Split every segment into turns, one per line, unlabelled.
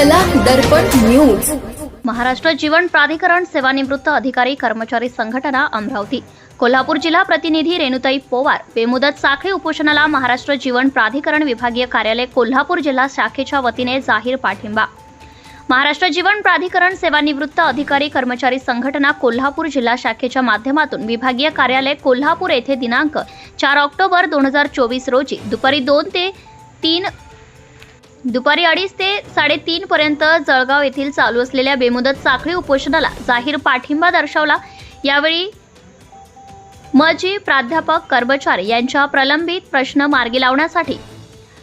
दर्पण news.
Maharashtra जीवन प्राधिकरण सेवानिवृत्त अधिकारी कर्मचारी संघटना अमरावती. कोल्हापूर जिल्हा प्रतिनिधी रेणुताई पोवार. बेमुदत साखळी उपोषणाला महाराष्ट्र जीवन प्राधिकरण विभागीय कार्यालय कोल्हापूर जिल्हा शाखेच्या वतीने जाहीर पाठिंबा. महाराष्ट्र जीवन प्राधिकरण सेवानिवृत्त अधिकारी कर्मचारी संघटना कोल्हापूर जिल्हा शाखेच्या माध्यमातून विभागीय कार्यालय कोल्हापूर येथे दिनांक चार ऑक्टोबर दोन हजार चोवीस रोजी दुपारी दोन ते तीन दुपारी अडीच ते साडेतीन पर्यंत जळगाव येथील चालू असलेल्या बेमुदत साखळी उपोषणाला जाहीर पाठिंबा दर्शवला. यावेळी मजी प्राध्यापक कर्मचारी यांच्या प्रलंबित प्रश्न मार्गी लावण्यासाठी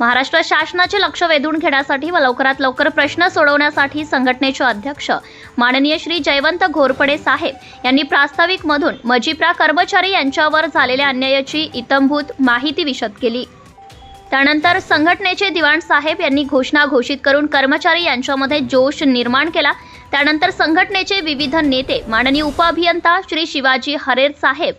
महाराष्ट्र शासनाचे लक्ष वेधून घेण्यासाठी व लवकरात लवकर प्रश्न सोडवण्यासाठी संघटनेचे अध्यक्ष माननीय श्री जयवंत घोरपडे साहेब यांनी प्रास्ताविक मधून मजिप्रा कर्मचारी यांच्यावर झालेल्या अन्यायाची इतंभूत माहिती विशद केली. त्यानंतर संघटनेचे दिवाण साहेब यांनी घोषणा घोषित करून कर्मचारी यांच्यामध्ये जोश निर्माण केला. त्यानंतर संघटनेचे विविध नेते माननीय उपअभियंता श्री शिवाजी हरेर साहेब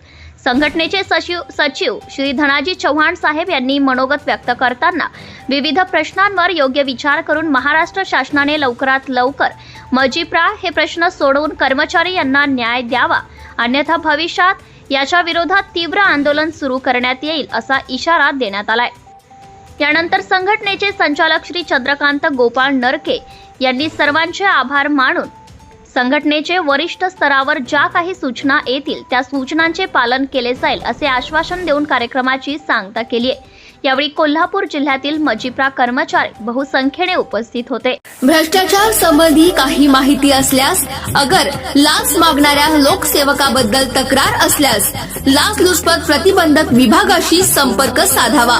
संघटनेचे सचिव सचिव श्री धनाजी चव्हाण साहेब यांनी मनोगत व्यक्त करताना विविध प्रश्नांवर योग्य विचार करून महाराष्ट्र शासनाने लवकरात लवकर मजिप्रा हे प्रश्न सोडवून कर्मचारी यांना न्याय द्यावा. अन्यथा भविष्यात याच्या विरोधात तीव्र आंदोलन सुरू करण्यात येईल असा इशारा देण्यात आलाय. यानंतर संघटनेचे संचालक श्री चंद्रकांत गोपाळ नरके यांनी सर्वांचे आभार मानून संघटनेचे वरिष्ठ स्तरावर ज्या काही सूचना येतील त्या सूचनांचे पालन केले जाईल असे आश्वासन देऊन कार्यक्रमाची सांगता केली आहे. यावेळी कोल्हापूर जिल्ह्यातील मजिप्रा कर्मचारी बहुसंख्येने उपस्थित होते.
भ्रष्टाचार संबंधी काही माहिती असल्यास अगर लाच मागणाऱ्या लोकसेवकाबद्दल तक्रार असल्यास लाचलुचपत प्रतिबंधक विभागाशी संपर्क साधावा.